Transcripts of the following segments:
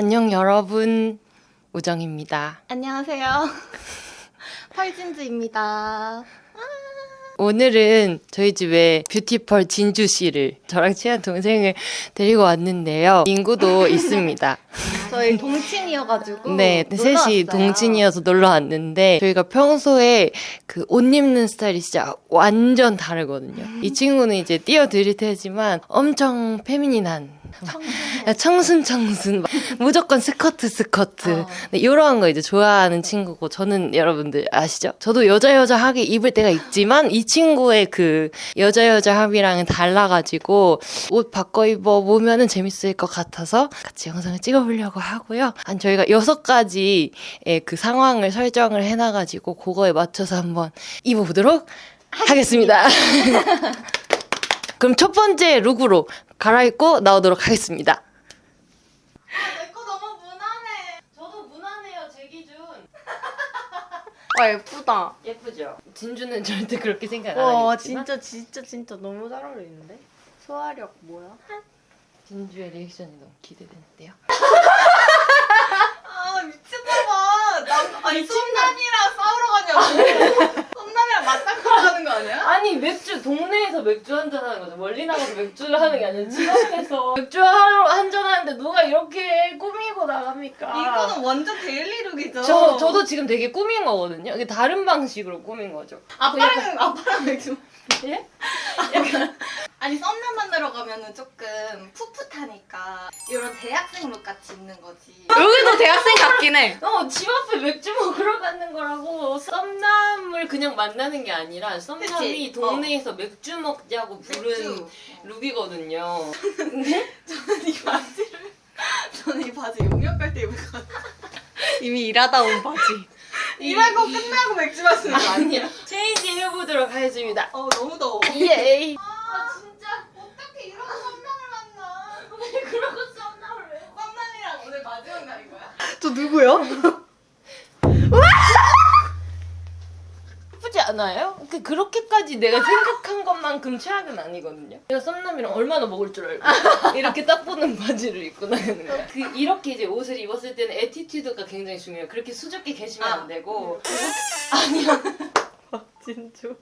안녕 여러분 우정입니다. 안녕하세요. 펄진즈입니다. 오늘은 저희 집에 뷰티펄 진주 씨를 저랑 친한 동생을 데리고 왔는데요. 인구도 있습니다. 저희 동친이어가지고 네, 셋이. 동친이어서 놀러 왔는데 저희가 평소에 그 옷 입는 스타일이 진짜 완전 다르거든요. 이 친구는 이제 띄워드릴 테지만 엄청 페미닌한 청순 청순 막 무조건 스커트 스커트 어. 네, 이런 거 이제 좋아하는 친구고 저는 여러분들 아시죠? 저도 여자 여자 하게 입을 때가 있지만 이 친구의 그 여자 여자 합이랑은 달라가지고 옷 바꿔 입어 보면은 재밌을 것 같아서 같이 영상을 찍어보려고 하고요. 한 저희가 여섯 가지의 그 상황을 설정을 해놔가지고 그거에 맞춰서 한번 입어보도록 하겠습니다. 그럼 첫 번째 룩으로 갈아입고 나오도록 하겠습니다. 내거 너무 무난해. 저도 무난해요, 제 기준. 아 예쁘다. 예쁘죠? 진주는 절대 그렇게 생각 안 와 하겠지만 진짜 진짜 진짜 너무 잘 어울리는데? 소화력 뭐야? 진주의 리액션이 너무 기대되는데요. 아 미친놈아. 남 아니 썸남이랑 싸우러 가냐고. 썸남이랑 맞짱 가는 거 아니야? 아니 맥주 동네에서 맥주 한잔 하는 거죠. 멀리 나가서 맥주를 하는 게 아니라 집 앞에서 맥주 한잔 하는데 누가 이렇게 꾸미고 나갑니까? 이거는 완전 데일리룩이죠. 저 저도 지금 되게 꾸민 거거든요. 이게 다른 방식으로 꾸민 거죠. 아빠랑 아빠랑 맥주. 예? 아니 썸남 만나러 가면은 조금 이런 대학생 룩 같이 입는 거지. 여기도 대학생 같긴 해. 어, 집 앞에 맥주 먹으러 가는 거라고 썸남을 그냥 만나는 게 아니라 썸남이 그치? 동네에서 맥주 먹자고 부른 맥주. 룩이거든요. 저는 이 바지를 저는 이 바지 용역 갈 때 입을 것 같아. 이미 일하다 온 바지. 일하고 끝나고 맥주 마시는 거 아니야? 아니야. 체인지 해보도록 하겠습니다. 어 너무 더워. 예. 아 진짜 어떻게 이런 썸남을 만나? 왜 그러고 썸남을 왜? 썸남이랑 오늘 마지막 날인 거야? 저 누구요? 예쁘지 않아요? 그 그렇게까지 내가 생각한 것만큼 최악은 아니거든요. 내가 썸남이랑 얼마나 먹을 줄 알고 이렇게 딱 보는 바지를 입고 나가는 거야. 그 이렇게 이제 옷을 입었을 때는 에티튜드가 굉장히 중요해요. 그렇게 수줍게 계시면 아. 안 되고 아니야. 진주.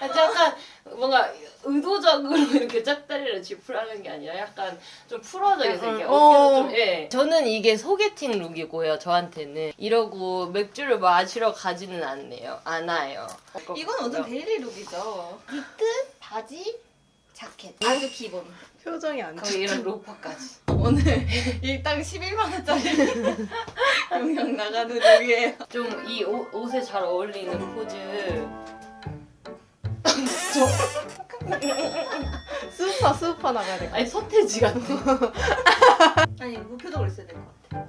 약간 뭔가 의도적으로 이렇게 짝다리를 지푸라는 게 아니라 약간 좀 풀어져서 이렇게 어. 어깨도 좀 예. 저는 이게 소개팅 룩이고요. 저한테는 이러고 맥주를 마시러 가지는 않네요. 않아요. 이건 완전 데일리 룩이죠. 니트, 바지, 자켓. 아주 기본. 표정이 안 거의 이런 로퍼까지. 오늘 일당 11만 원짜리 용역 나가는 룩이에요. 좀 이 옷에 잘 어울리는 포즈. 스우파 스우파 나가야 돼. 아니 서태지 같아. 아니 무표정으로 있어야 될 것 같아.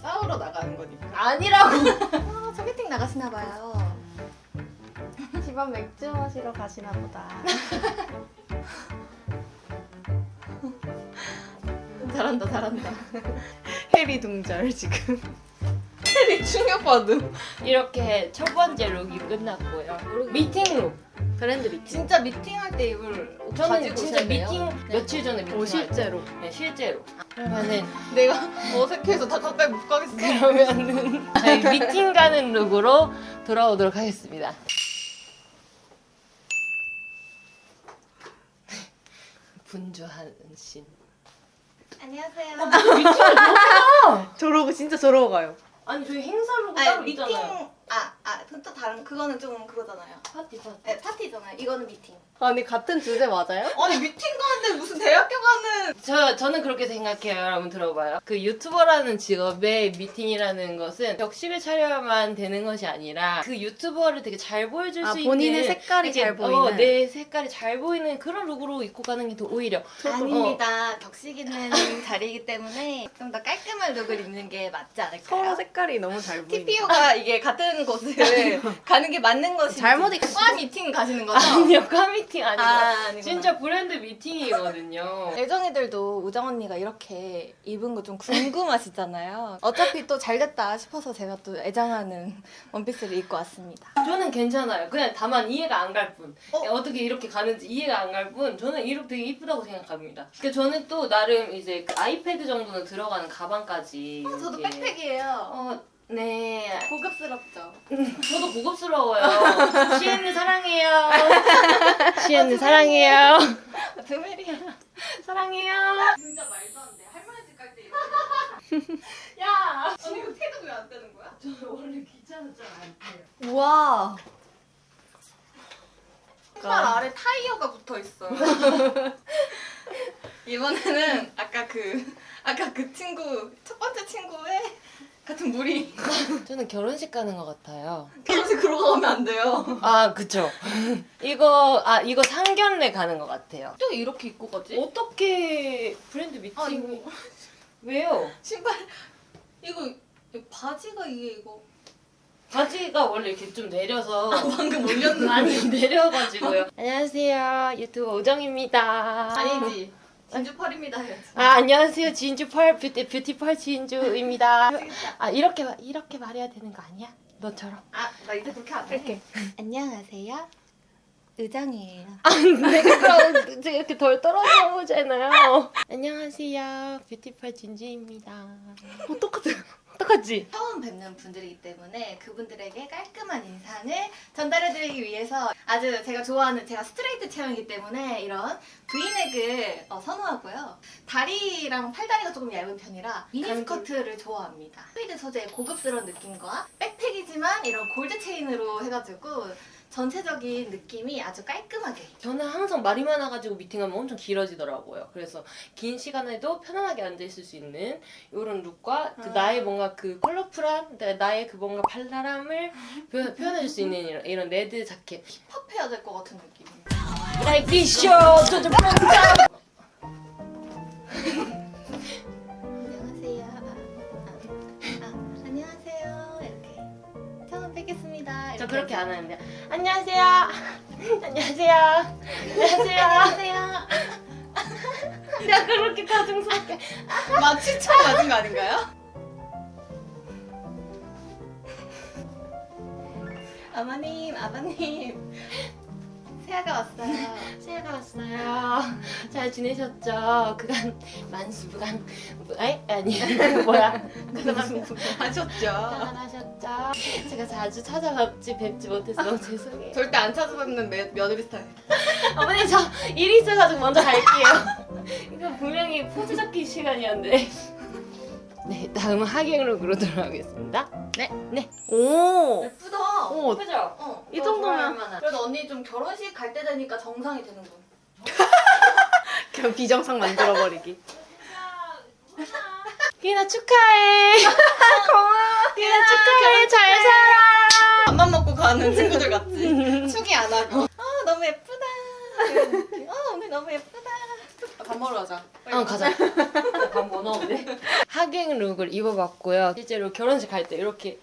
싸우러 나가는 거니까. 아니라고. 아 소개팅 나가시나 봐요. 집안 맥주 마시러 가시나 보다. 잘한다 잘한다. 해리 둥절 지금. 이 충격받음. 이렇게 첫 번째 룩이 끝났고요. 미팅 룩. 브랜드 미팅. 진짜 미팅할 때 입을 옷 저는 가지고 진짜. 미팅 네. 며칠 전에 미팅 오 실제로. 네, 실제로. 그러면은 내가 어색해서 다 가까이 못 가겠어. 그러면은 저희 미팅 가는 룩으로 돌아오도록 하겠습니다. 분주한 신. 안녕하세요. 저러고 진짜 저러고 가요. 아니 저희 행사 룩 아니 따로 미팅 다른 그거는 좀 그거잖아요. 파티 파티. 네 파티잖아요. 이거는 미팅. 아니 같은 주제 맞아요? 아니 미팅 가는데 무슨 대학교 가는 저 저는 그렇게 생각해요. 여러분 들어봐요. 그 유튜버라는 직업의 미팅이라는 것은 격식을 차려야만 되는 것이 아니라 그 유튜버를 되게 잘 보여줄 아수 본인의 있는 색깔이 이렇게, 잘 보이는. 어, 내 색깔이 잘 보이는 그런 룩으로 입고 가는 게 더 오히려 아닙니다. 격식 있는 자리이기 때문에 좀 더 깔끔한 룩을 입는 게 맞지 않을까요? 서로 색깔이 너무 잘 보이는. TPO가 이게 같은 곳을 가는 게 맞는 것인지 잘못 익- 과 미팅 가시는 거죠? 아니요, 과미팅 아니고. 아, 아니구나. 진짜 브랜드 미팅이거든요. 애정이들도 우정 언니가 이렇게 입은 거 좀 궁금하시잖아요. 어차피 또 잘 됐다 싶어서 제가 또 애정하는 원피스를 입고 왔습니다. 저는 괜찮아요. 그냥 다만 이해가 안 갈 뿐. 어? 어? 떻게 이렇게 가는지 이해가 안 갈 뿐. 저는 이렇게 되게 이쁘다고 생각합니다. 그 저는 또 나름 이제 그 아이패드 정도는 들어가는 가방까지. 어, 저도 이렇게- 백팩이에요. 어, 네. 고급스럽죠? 저도 고급스러워요. 시엔느 사랑해요. 시엔느 사랑해요. 드메리야. 사랑해요. 진짜 말도 안 돼. 할머니 집 갈 때 이렇게. 야. 언니 이거 태도 왜안 되는 거야? 저 원래 귀찮았잖아. 우와. 신발 아래 타이어가 붙어 있어. 이번에는 아까 그 아까 그 친구 첫 번째 친구의 같은 무리. 저는 결혼식 가는 것 같아요. 결혼식 그러고 가면 안 돼요. 아, 그쵸. 이거, 아, 이거 상견례 가는 것 같아요. 또 이렇게 입고 가지? 어떻게 브랜드 미팅? 아 이거 왜요? 신발 이거 이거 바지가 이게 이거 바지가 원래 이렇게 좀 내려서 방금 올렸는데 많이 내려가지고요. 안녕하세요. 유튜브 오정입니다. 아니지 진주펄입니다. 아, 안녕하세요. 진주 펄 뷰티 뷰티펄 진주입니다. 아, 이렇게 말- 이렇게 말해야 되는 거 아니야? 너처럼. 아 나 이제 그렇게 안 해. 이렇게. 안녕하세요. 의정이에요. 내가 그럼 이제 이렇게 덜 떨어져 보잖아요. 안녕하세요. 뷰티펄 진주입니다. 어, 똑같아. 똑같지? 처음 뵙는 분들이기 때문에 그분들에게 깔끔한 인상을 전달해드리기 위해서 아주 제가 좋아하는 제가 스트레이트 체형이기 때문에 이런 브이넥을 어, 선호하고요. 다리랑 팔다리가 조금 얇은 편이라 미니스커트를 좋아합니다. 스웨이드 소재의 고급스러운 느낌과 백팩이지만 이런 골드 체인으로 해가지고 전체적인 느낌이 아주 깔끔하게 저는 항상 말이 많아가지고 미팅하면 엄청 길어지더라고요. 그래서 긴 시간에도 편안하게 앉아있을 수 있는 이런 룩과 그 아. 나의 뭔가 그 컬러풀한 나- 나의 그 뭔가 발랄함을 표, 표현해줄 수 있는 이런, 이런 레드 자켓. 힙합해야 될 것 같은 느낌. Like this show to the front. 저 이렇게 그렇게. 안 하는데 안녕하세요. 안녕하세요. 안녕하세요. 안녕하세요. 내가 그렇게 가증스럽게. 마취 처음 맞은 거 아닌가요? 어머님, 아버님, 새아가 왔어요. 새해가 왔어요. 잘 지내셨죠? 그간 만수부간 아이 아니 뭐야? 하셨죠? 잘하셨죠? 제가 자주 찾아뵙지 뵙지 못해서 너무 죄송해요. 절대 안 찾아뵙는 며, 며느리 스타일. 어머니 저 일이 있어가지고 먼저 갈게요. 이거 분명히 포즈 잡기 시간이었는데. 네 다음은 하객룩으로 돌아오겠습니다. 네 네. 오. 예쁘다. 오. 그죠? 어, 이너 정도면- 좋아할 만한. 그래도 언니 좀 결혼식 갈 때 되니까 정상이 되는군. 그냥 비정상 만들어 버리기. 기나 축하해. 고마워. 기나 축하해. 잘 살아. 밥만 먹고 가는 친구들 같지? 축이 안 하고. 아 너무 예쁘다. 이런 느낌. 아 오늘 너무 예쁘다. 밥 먹으러 가자. 빨리 어 가. 가자. 밥 뭐 넣었는데? 하객 룩을 입어봤고요. 실제로 결혼식 갈 때 이렇게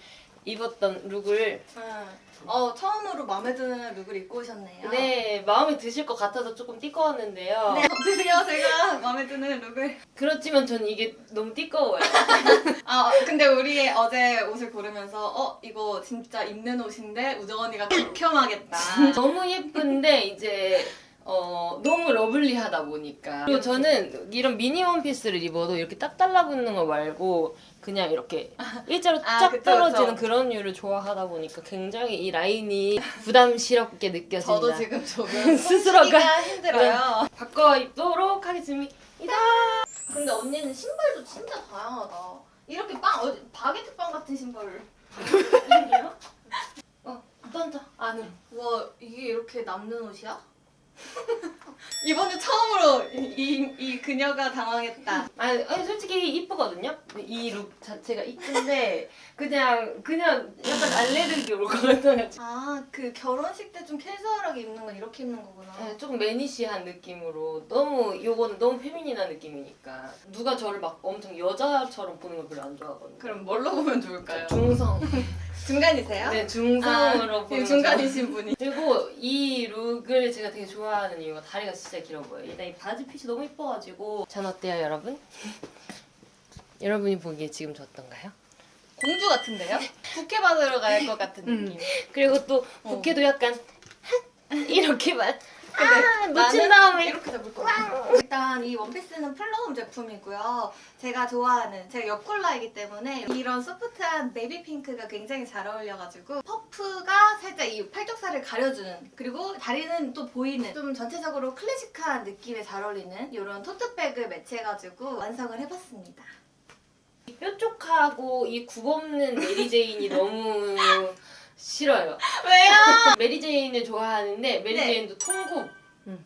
입었던 룩을 응. 어 처음으로 마음에 드는 룩을 입고 오셨네요. 네 마음에 드실 것 같아서 조금 띠꺼웠는데요. 네 어떠세요? 제가 마음에 드는 룩을. 그렇지만 저는 이게 너무 띠꺼워요. 아 근데 우리 어제 옷을 고르면서 어 이거 진짜 입는 옷인데 우정 언니가 극혐하겠다. 너무 예쁜데 이제 어 너무 러블리하다 보니까 그리고 저는 이런 미니 원피스를 입어도 이렇게 딱 달라붙는 거 말고 그냥 이렇게 일자로 아, 쫙 그쵸, 떨어지는 그쵸. 그런 류를 좋아하다 보니까 굉장히 이 라인이 부담스럽게 느껴집니다. 저도 지금 조금 스스로가 힘들어요. 바꿔 입도록 하겠습니다. 근데 언니는 신발도 진짜 다양하다. 이렇게 빵 어디 바게트 빵 같은 신발을. 어, 던져 안으로. 와 이게 이렇게 남는 옷이야? 이번에 처음으로 이, 이 그녀가 당황했다. 아니, 아니, 솔직히 이쁘거든요. 이 룩 자체가 이쁜데 그냥 그냥 약간 알레르기 올 것 같아가지고. 아 그 결혼식 때 좀 캐주얼하게 입는 건 이렇게 입는 거구나. 네, 조금 매니시한 느낌으로 너무 요거는 너무 페미닌한 느낌이니까 누가 저를 막 엄청 여자처럼 보는 걸 별로 안 좋아하거든요. 그럼 뭘로 보면 좋을까요? 중성 중간이세요? 네, 중성으로 아, 보는 중간이신 분이. 그리고 이 룩을 제가 되게 좋아하는 이유가 다리가 진짜 길어 보여요. 일단 이 바지 핏이 너무 이뻐가지고. 전 어때요, 여러분? 여러분이 보기에 지금 저 어떤가요? 공주 같은데요? 부케 받으러 갈 것 같은 느낌. 그리고 또 어. 부케도 약간 이렇게 만 근데 아, 놓친 나는 다음에 이렇게 잡을 거야. 일단 이 원피스는 플러움 제품이고요. 제가 좋아하는 제가 옆콜라이기 때문에 이런 소프트한 네비 핑크가 굉장히 잘 어울려가지고 퍼프가 살짝 이 팔뚝살을 가려주는 그리고 다리는 또 보이는 좀 전체적으로 클래식한 느낌에 잘 어울리는 이런 토트백을 매치해가지고 완성을 해봤습니다. 뾰족하고 이 굽없는 메리제인이 너무 싫어요. 왜요? 메리제인을 좋아하는데 메리제인도 통굽.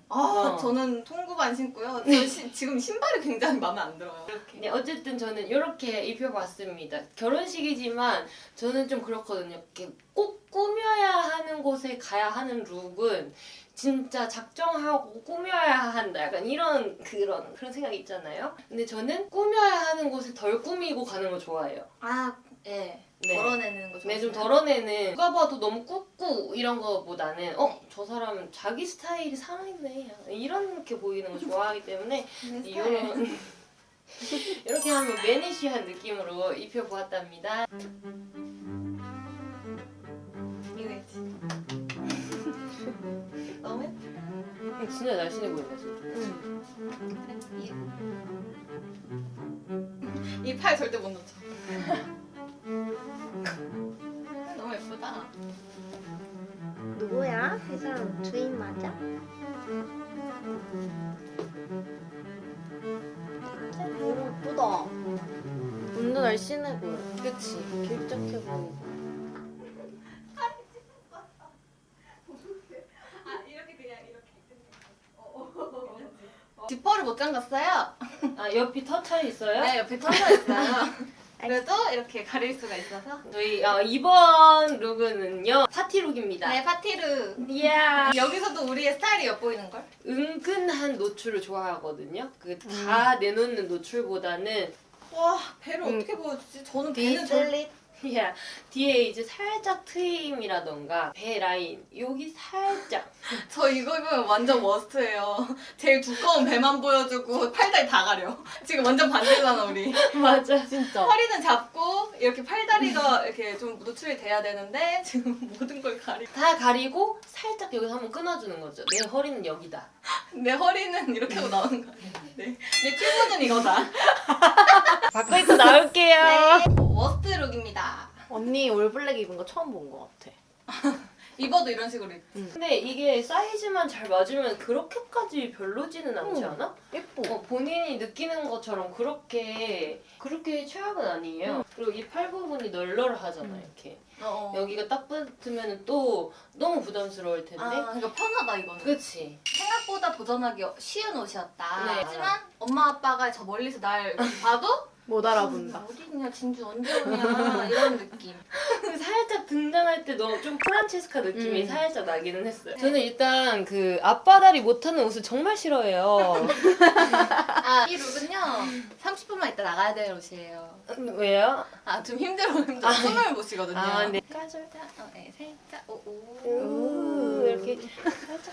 아 어. 저는 통굽 안 신고요. 저 시- 지금 신발이 굉장히 마음에 안 들어요. 네, 어쨌든 저는 이렇게 입혀봤습니다. 결혼식이지만 저는 좀 그렇거든요. 이렇게 꼭 꾸며야 하는 곳에 가야 하는 룩은 진짜 작정하고 꾸며야 한다. 약간 이런 그런 그런 생각이 있잖아요. 근데 저는 꾸며야 하는 곳에 덜 꾸미고 가는 거 좋아해요. 아 예. 네. 덜어내는 거 네, 좀 좋아하시나요? 덜어내는 누가 봐도 너무 꾹꾹 이런 거보다는 어? 저 사람은 자기 스타일이 살아있네 이렇게 보이는 거 좋아하기 때문에 내 스타일. 이런 이렇게 하면 매니시한 느낌으로 입혀보았답니다. 이거지. 너무 예뻐. 음, 진짜 날씬해 보인다 진짜. 이 팔 절대 못 놓쳐. 너무 예쁘다. 누구야? 이 사람 주인 맞아? 너무 예쁘다. 완전 날씬해 보여. 그치. 길쭉해 보이고. 아 이렇게 그냥 이렇게. 지퍼를 못 잠갔어요. 아 옆이 터쳐 있어요? 네 옆에 터져 있어요. 그래도 이렇게 가릴 수가 있어서. 저희 어, 이번 룩은요 파티 룩입니다. 네 파티루. 이야. 여기서도 우리의 스타일이 엿보이는 걸? 은근한 노출을 좋아하거든요. 그 다 내놓는 노출보다는 와 배를 음. 어떻게 보여주지? 저는 배는 절. 야 뒤에 이제 살짝 트임이라던가 배 라인 여기 살짝 저 이거 입으면 완전 워스트예요. 제일 두꺼운 배만 보여주고 팔다리 다 가려. 지금 완전 반대잖아 우리. 맞아. 진짜. 허리는 잡고 이렇게 팔다리가 이렇게 좀 노출이 돼야 되는데 지금 모든 걸 가리. 다 가리고 살짝 여기서 한번 끊어주는 거죠. 내 허리는 여기다. 내 허리는 이렇게 하고 나오는 거 아니야? 네. 내 튜브는 이거다. 바꿔 입고 나올게요. 워스트 룩입니다. 언니 올블랙 입은 거 처음 본것 같아. 입어도 이런 식으로 입. 근데 이게 사이즈만 잘 맞으면 그렇게까지 별로지는 않지 응. 않아? 예뻐. 어, 본인이 느끼는 것처럼 그렇게 그렇게 최악은 아니에요. 그리고 이 팔 부분이 널널하잖아 이렇게. 어. 여기가 딱 붙으면 또 너무 부담스러울 텐데. 아, 이거 편하다 이거는. 그치. 생각보다 도전하기 쉬운 옷이었다. 네. 하지만 엄마 아빠가 저 멀리서 날 봐도 못 알아본다. 어디 있냐 진주 언제 오냐 이런 느낌. 살짝 등장할 때 너무 좀 프란체스카 느낌이 음. 살짝 나기는 했어요. 저는 일단 그 앞바다리 못하는 옷을 정말 싫어해요. 아, 이 룩은요. 30분만 있다 나가야 될 옷이에요. 왜요? 아, 좀 힘들어 힘들어. 숨을 못 쉬거든요. 아, 네. 까줄 때, 어, 네, 살짝, 오, 오. 우 이렇게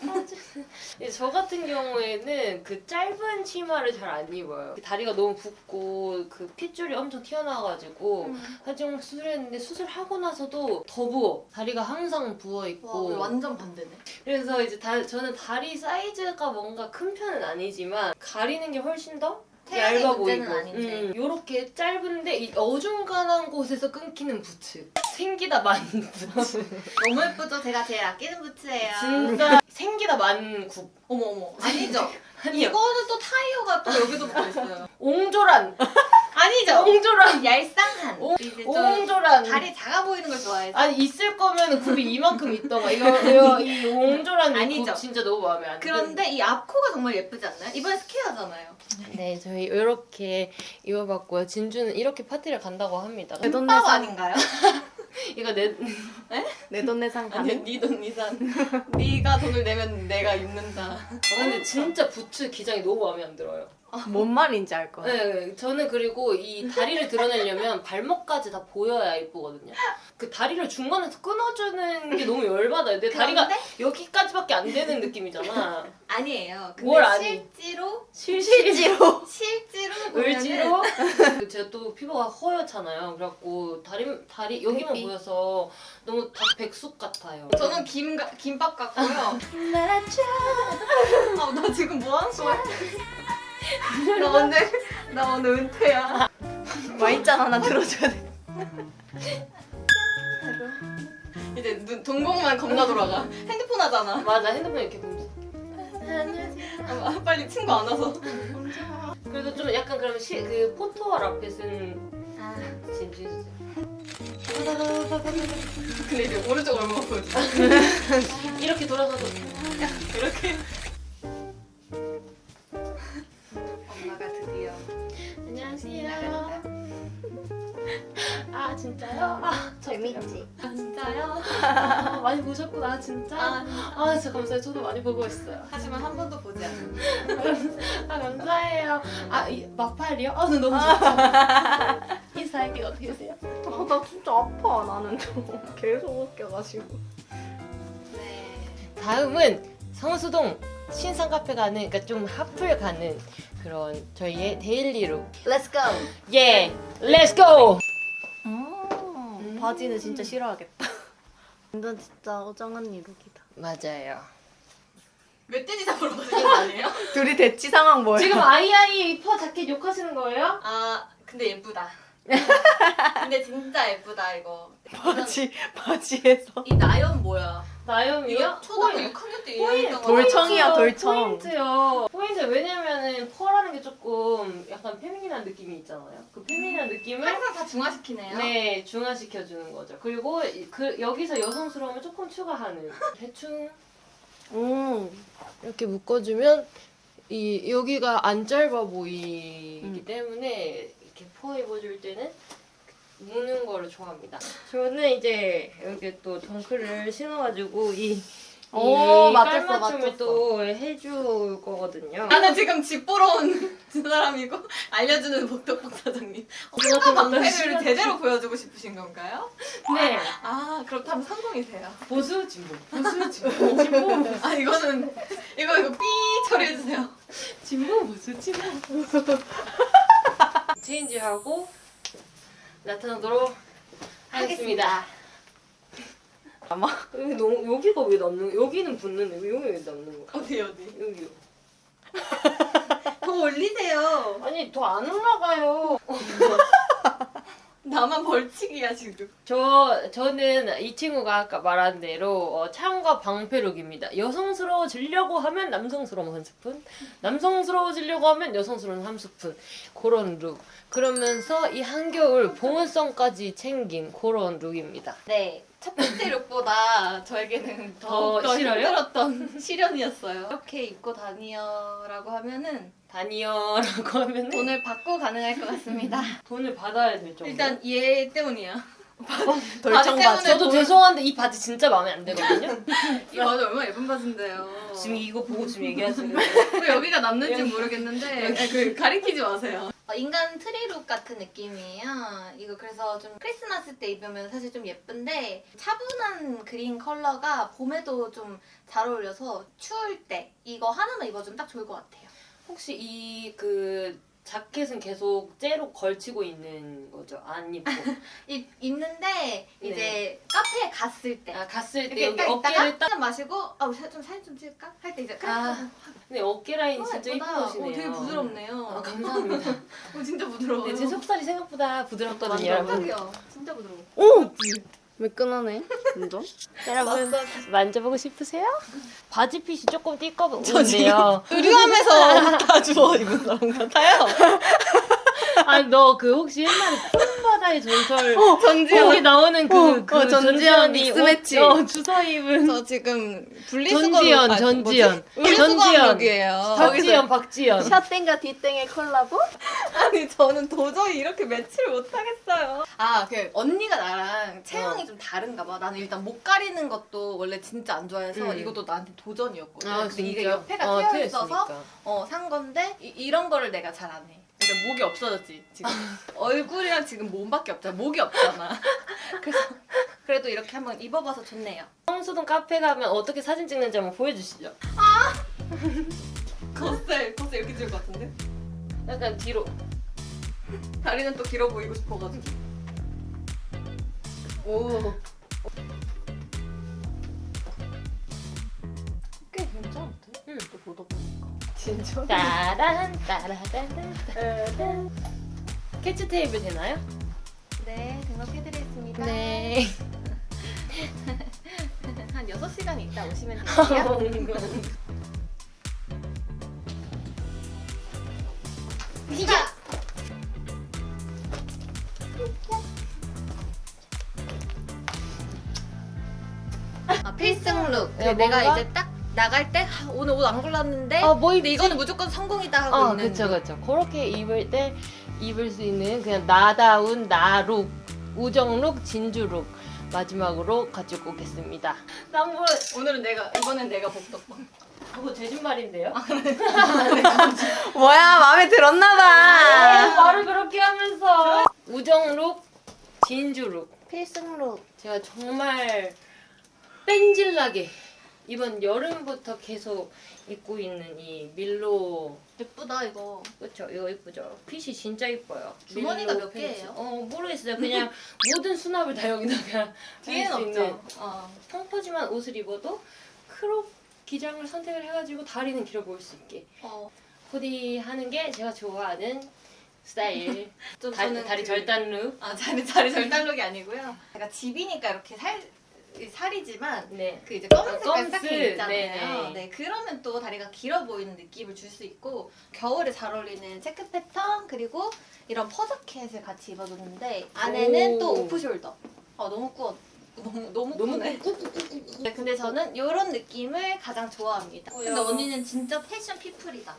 빠져. 저 같은 경우에는 그 짧은 치마를 잘 안 입어요. 다리가 너무 붓고 그 핏줄이 엄청 튀어나와가지고 음. 하지만 수술했는데 수술하고 나서도 더 부어. 다리가 항상 부어 와, 있고. 우리 완전 반대네. 그래서 이제 다, 저는 다리 사이즈가 뭔가 큰 편은 아니지만 가리는 게 훨씬 더 태양의 얇아 문제는 보이고 아닌데. 음, 요렇게 짧은데 이 어중간한 곳에서 끊기는 부츠 생기다 만 부츠 너무 예쁘죠? 제가 제일 아끼는 부츠예요. 진짜 생기다 만 굽 어머, 어머. 아니죠? 아니요 이거는 또 타이어가 또 여기도 붙어 있어요. 옹졸한 아니죠? 옹졸한 얄쌍한. 옹- 이제 좀 옹졸한 다리 작아 보이는 걸 좋아해서. 아니 있을 거면 굽이 이만큼 있던가 이거, 이거 이 옹졸한 이 아니죠. 굽 진짜 너무 마음에 안 들어 그런데 이 앞코가 정말 예쁘지 않나요? 이번에 스퀘어잖아요. 네 저희 이렇게 입어봤고요 진주는 이렇게 파티를 간다고 합니다 대던 밥 내산. 아닌가요? 이거 내 내돈내산 아니 가능? 네돈 니산. 네가 돈을 내면 내가 입는다. 아, 근데 진짜 부츠 기장이 너무 마음에 안 들어요. 뭔 말인지 알 거야. 네, 저는 그리고 이 다리를 드러내려면 발목까지 다 보여야 이쁘거든요. 그 다리를 중간에서 끊어주는 게 너무 열받아요. 내 다리가 그런데? 여기까지밖에 안 되는 느낌이잖아. 아니에요. 근데 뭘 아니? 실제로 실실지로 실제로 보면은 을지로 제가 또 피부가 허옇잖아요. 그래갖고 다리 다리 여기만 햇빛. 보여서 너무 닭 백숙 같아요. 저는 김 김밥 같고요. 아, 나 지금 뭐 하는 거야? 나 오늘 나 오늘 은퇴야. 와인잔 하나 들어줘야 돼. 이제 눈 동공만 겁나 돌아가. 핸드폰 하잖아. 맞아 핸드폰 이렇게 보면서. 아, 빨리 친구 안 와서. 그래도 좀 약간 그러면 시, 그 포토와 라펫은 아, 진주. 근데 이제 오른쪽 얼마 보여줘. 이렇게 돌아가서 이렇게. 엄마가 드디어 안녕하세요. 아 진짜요? 아 재밌지? 아 진짜요? 아, 많이 보셨구나 아, 진짜. 아, 아 진짜 감사해요. 저도 많이 보고 있어요. 하지만 한 번도 보지 않는. 아 감사해요. 아 이, 마팔이요? 아 네, 너무 좋죠. 인사할게요. 어떻게 되세요? 아, 나 진짜 아파. 나는 좀 계속 웃겨가지고. 네. 다음은 성수동 신상 카페 가는 그러니까 좀 핫플 가는 그런 저희의 데일리룩. Let's go. 예, 렛츠 고. 음, 바지는 진짜 싫어하겠다. 완전 진짜 어정한 이룩이다. 맞아요. 멧돼지 잡으러 가시는 거 아니에요? 둘이 대치 상황 뭐야? 지금 아이아이 퍼 자켓 욕하시는 거예요? 아 근데 예쁘다. 근데 진짜 예쁘다 이거. 바지 바지에서 이 나연 뭐야? 나염이요? 초등학교 6학년 때 이해했던 거. 돌청이야, 돌청. 포인트요. 포인트 왜냐면은 펄하는 게 조금 약간 페미닌한 느낌이 있잖아요. 그 페미닌한 느낌을 항상 다 중화시키네요. 네 중화시켜 주는 거죠. 그리고 이- 그 여기서 여성스러움을 조금 추가하는 대충 음. 이렇게 묶어주면 이 여기가 안 짧아 보이기 음. 때문에 이렇게 퍼 입어줄 때는 무는 거를 좋아합니다. 저는 이제 여기 또 덩크를 신어가지고 이, 오, 이 맞췄어, 깔맞춤을 맞췄어. 또 해줄 거거든요. 나는 지금 집 보러 온두 사람이고 알려주는 복덕복 사장님. 제가 오빠 좀 방패를. 제대로 보여주고 싶으신 건가요? 네 아 그렇다면 성공이세요. 보수 진보 보수 진보 진보 아 이거는 이거 이거 삐 처리해주세요. 진보 보수 진보 체인지하고 나타나도록 하겠습니다. 아마 여기 너무 여기가 왜 남는 여기는 붙는데 왜 여기 왜 남는 거야? 어디 어디? 여기요. 더 올리세요. 아니 더 안 올라가요. 나만 벌칙이야 지금. 저 저는 이 친구가 아까 말한 대로 어, 창과 방패룩입니다. 여성스러워지려고 하면 남성스러움 한 스푼, 남성스러워지려고 하면 여성스러운 한 스푼 그런 룩. 그러면서 이 한겨울 보온성까지 챙긴 그런 룩입니다. 네. 첫 번째 룩보다 저에게는 더 더, 더 싫어요? 힘들었던 시련이었어요. 이렇게 입고 다니어라고 하면은 다니어라고 하면 돈 돈을 받고 가능할 것 같습니다. 돈을 받아야 될 정도. 일단 얘 때문이야. 돌청 때문에 바지. 저도 돈- 죄송한데 이 바지 진짜 마음에 안 들거든요. 이 바지 얼마나 예쁜 바지인데요. 지금 이거 보고 지금 얘기하시는 거예요. 왜 여기가 남는지 여기. 모르겠는데 네, 그 가리키지 마세요. 어, 인간 트리룩 같은 느낌이에요. 이거 그래서 좀 크리스마스 때 입으면 사실 좀 예쁜데 차분한 그린 컬러가 봄에도 좀 잘 어울려서 추울 때 이거 하나만 입어주면 딱 좋을 것 같아요. 혹시 이 그 자켓은 계속 째로 걸치고 있는 거죠? 안 입고. 입, 입는데 이제 카페에 갔을 때 아 갔을 때 이렇게 여기 딱 어깨를 있다가 딱. 딱 마시고 아, 좀 사진 좀 찍을까? 할 때 이제 아 근데 어깨 라인 어, 진짜 예쁘다. 이쁘시네요. 어, 되게 부드럽네요. 아 감사합니다. 어, 진짜 부드러워요. 네, 제 속살이 생각보다 부드럽거든요, 완전 여러분. 깜짝이야. 진짜 부드러워. 오! 매끈하네. 진짜? 여러분 만져보고 싶으세요? 바지 핏이 조금 띠꺼운데요. 의류함에서 다 주워 입은 사람 같아요. 아너그 혹시 옛날에 바다의 전설 전지현. 거기 나오는 그, 어, 그 어, 전지현 전지현이 믹스매치. 옷, 어, 주워 입은 저 지금 분리수거 전지현, 전지현. 전지현. 룩이에요. 박지현 박지현 샷땡과 뒷땡의 콜라보? 아니 저는 도저히 이렇게 매치를 못 하겠어요. 아, 그 언니가 나랑 체형이 어. 좀 다른가 봐. 나는 일단 목 가리는 것도 원래 진짜 안 좋아해서 음. 이것도 나한테 도전이었거든. 아 근데 이게 진짜 옆에가 어, 트여 있어서 트였으니까. 어, 산 건데 이, 런 거를 내가 잘 안 해. 그러니까 목이 없어졌지 지금. 얼굴이랑 지금 몸밖에 없잖아. 목이 없잖아. 그래서 그래도 이렇게 한번 입어봐서 좋네요. 성수동 카페 가면 어떻게 사진 찍는지 한번 보여주시죠. 겉을 겉을 이렇게 찍을 것 같은데? 약간 뒤로. 다리는 또 길어 보이고 싶어가지고. 오. 꽤 괜찮은데? 응. 또 보다 보니까. 진짜 따란 따라단 따란 캐치 테이블 되나요? 네 등록해드리겠습니다 네 한 6시간 있다 오시면 되고요 시작! 아, 필승 룩. 야, 내가 뭔가? 이제 딱 나갈 때 아, 오늘 옷 안 골랐는데 아, 뭐 근데 입지? 이거는 무조건 성공이다 하고 어, 있는 그쵸, 룩. 그쵸. 그렇게 입을 때 입을 수 있는 그냥 나다운 나룩, 우정룩, 진주룩. 마지막으로 가지고 오겠습니다. 쌍볼, 오늘은 내가 이번엔 내가 복덕방. 그거 제 신발인데요? 뭐야 마음에 들었나봐. 아, 말을 그렇게 하면서. 우정룩, 진주룩. 필승룩. 제가 정말 뺀질나게 이번 여름부터 계속 입고 있는 이 밀로 예쁘다 이거. 그쵸 이거 이쁘죠 핏이 진짜 이뻐요 주머니가 밀로 몇 팬츠. 개예요? 어 모르겠어요 그냥 모든 수납을 다 여기다가 뒤에는 할수 있는 없죠. 어. 펑퍼짐한 옷을 입어도 크롭 기장을 선택을 해가지고 다리는 길어 보일 수 있게 어. 코디 하는 게 제가 좋아하는 스타일 좀 다리, 저는 다리 그- 절단 룩아 자리 자리 절단룩이 아니고요. 제가 집이니까 이렇게 살 이 살이지만 네. 그 이제 검은 아, 색깔 검스. 싹이 있잖아요. 네 네. 네 그러면 또 다리가 길어 보이는 느낌을 줄 수 있고 겨울에 잘 어울리는 체크 패턴 그리고 이런 퍼저켓을 같이 입어줬는데 안에는 오. 또 오프숄더. 아 너무 꾸어. 너무 너무 너무 꾸네. 네, 근데 저는 이런 느낌을 가장 좋아합니다. 근데 뭐야. 언니는 진짜 패션 피플이다.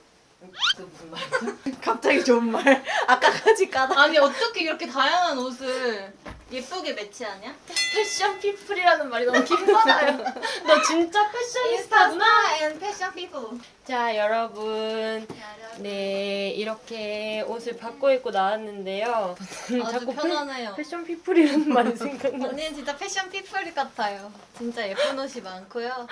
그 무슨 말이죠? 갑자기 좋은 말. 아까까지 까다. 아니 어떻게 이렇게 다양한 옷을 예쁘게 매치하냐? 패션 피플이라는 말이 너무 기쁘다요. 너 진짜 패셔니스타구나. 앤 패션 피플. 자, 여러분. 네, 이렇게 옷을 바꿔 입고 나왔는데요. 아주 자꾸 패, 편안해요. 패션 피플이라는 말이 생각나. 언니는 진짜 패션 피플 같아요. 진짜 예쁜 옷이 많고요.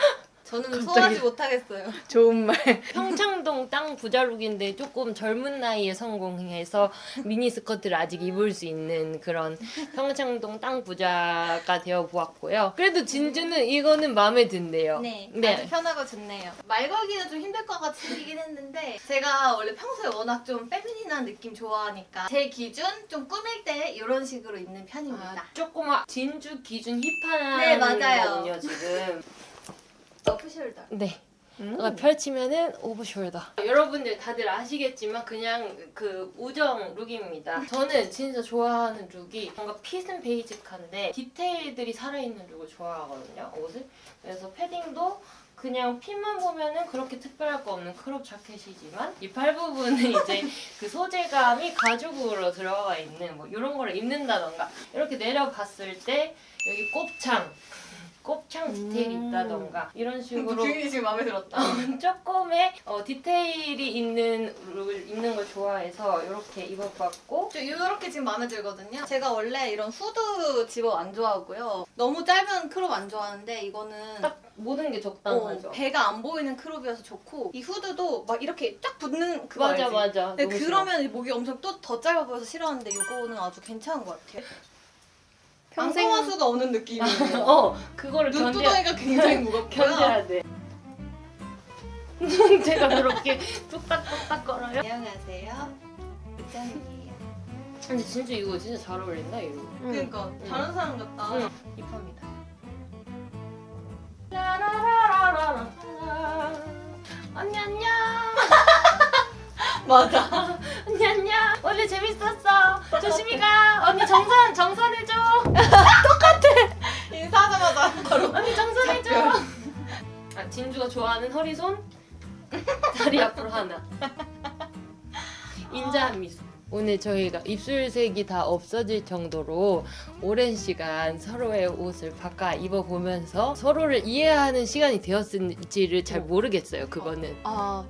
저는. 소화하지 못하겠어요. 좋은 말. 평창동 땅 부자룩인데 조금 젊은 나이에 성공해서 미니 스커트를 아직 입을 수 있는 그런 평창동 땅 부자가 되어 보았고요. 그래도 진주는 이거는 마음에 든대요. 네, 네. 아주 편하고 좋네요. 말 걸기는 좀 힘들 것 생기긴 했는데 제가 원래 평소에 워낙 좀 페미닌한 느낌 좋아하니까 제 기준 좀 꾸밀 때 이런 식으로 입는 편입니다. 아, 조금 진주 기준 힙한 네, 맞아요. 거든요 지금. 오프숄더. 네. 아, 펼치면은 오버숄더. 여러분들 다들 아시겠지만 그냥 그 우정 룩입니다. 저는 진짜 좋아하는 룩이 뭔가 핏은 베이직한데 디테일들이 살아있는 룩을 좋아하거든요. 옷을. 그래서 패딩도 그냥 핏만 보면은 그렇게 특별할 거 없는 크롭 자켓이지만 이팔 부분은 이제 그 소재감이 가죽으로 들어가 있는 뭐 이런 거를 입는다던가 이렇게 내려봤을 때 여기 곱창 곱창 디테일이 음. 있다던가 이런 식으로 주인이 지금 마음에 들었다. 조금의 어, 디테일이 있는 룩을 입는 걸 좋아해서 이렇게 입어봤고 저 이렇게 지금 마음에 들거든요. 제가 원래 이런 후드 집업 안 좋아하고요. 너무 짧은 크롭 안 좋아하는데 이거는 딱 모든 게 적당하죠. 어, 배가 안 보이는 크롭이어서 좋고 이 후드도 막 이렇게 딱 붙는 그거 맞아 알지? 맞아. 근데 너무 그러면 목이 엄청 또 더 짧아 보여서 싫어하는데 이거는 아주 괜찮은 것 같아요. 평생 안성화수가 오는 느낌이에요. 어 그거를 견뎌 눈두덩이가 굉장히 무겁고요. 견뎌야 돼. 제가 그렇게 뚝딱뚝딱 걸어요. 안녕하세요. 이장이에요. 근데 진짜 이거 진짜 잘 어울린다 이거. 응. 그러니까 다른 사람 같다. 응. 힙합니다. 라라라라라라. 언니 안녕. 맞아. 언니 안녕. 원래 재밌었어. 조심히 가. 언니 정선 정선 해줘. 똑같아. 인사하자마자 바로 언니 정선 해줘. 아 진주가 좋아하는 허리손. 다리 앞으로 하나. 인자한 미소. 오늘 저희가 입술색이 다 없어질 정도로 오랜 시간 서로의 옷을 바꿔 입어보면서 서로를 이해하는 시간이 되었을지를 잘 모르겠어요. 그거는. 아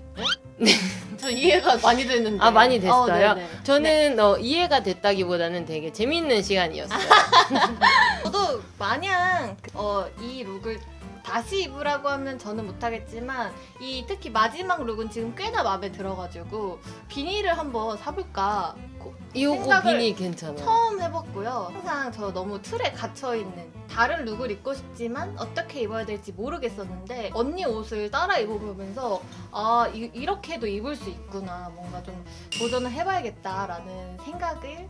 네? 저 이해가 많이 됐는데 아 많이 됐어요. 어, 네네. 저는 어, 이해가 됐다기보다는 되게 재밌는 시간이었어요. 저도 마냥 어, 이 룩을 다시 입으라고 하면 저는 못하겠지만 이 특히 마지막 룩은 지금 꽤나 마음에 들어가지고 비닐을 한번 사볼까 고- 이거 생각을 비니 괜찮아요. 처음 해봤고요. 항상 저 너무 틀에 갇혀있는 다른 룩을 입고 싶지만 어떻게 입어야 될지 모르겠었는데 언니 옷을 따라 입어보면서 아 이, 이렇게도 입을 수 있구나 뭔가 좀 도전을 해봐야겠다라는 생각을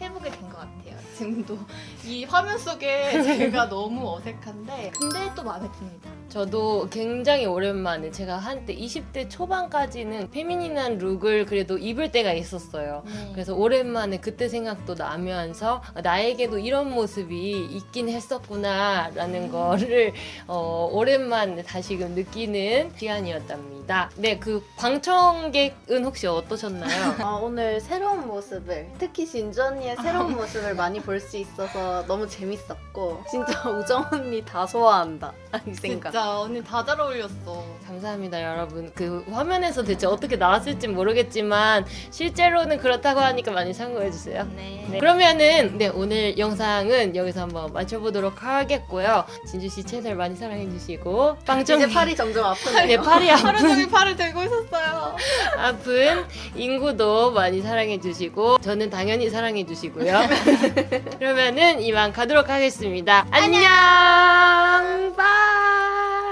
해보게 된 것 같아요. 지금도 이 화면 속에 제가 너무 어색한데 근데 또 마음에 듭니다. 저도 굉장히 오랜만에 제가 한때 20대 초반까지는 페미닌한 룩을 그래도 입을 때가 있었어요. 그래서 오랜만에 그때 생각도 나면서 나에게도 이런 모습이 있긴 했었구나라는 거를 어, 오랜만에 다시금 느끼는 시간이었답니다. 네, 그 방청객은 혹시 어떠셨나요? 아, 오늘 새로운 모습을 특히 진주 언니 의 새로운 모습을 많이 볼 수 있어서 너무 재밌었고 진짜 우정 언니 다 소화한다 이 생각. 진짜 언니 다 잘 어울렸어. 감사합니다, 여러분. 그 화면에서 대체 어떻게 나왔을지 모르겠지만 실제로는 그렇다고 하니까 많이 참고해 주세요. 네. 네, 그러면은 네 오늘 영상은 여기서 한번 마쳐보도록 하겠고요. 진주 씨 채널 많이 사랑해 주시고 빵점 이제 팔이 점점 아프네요. 네 팔이 하루 아픈 종일 팔을 들고 있었어요. 아픈 인구도 많이 사랑해 주시고 저는 당연히 사랑해 주시고 주시고요. 그러면은 이만 가도록 하겠습니다. 안녕! 빠이!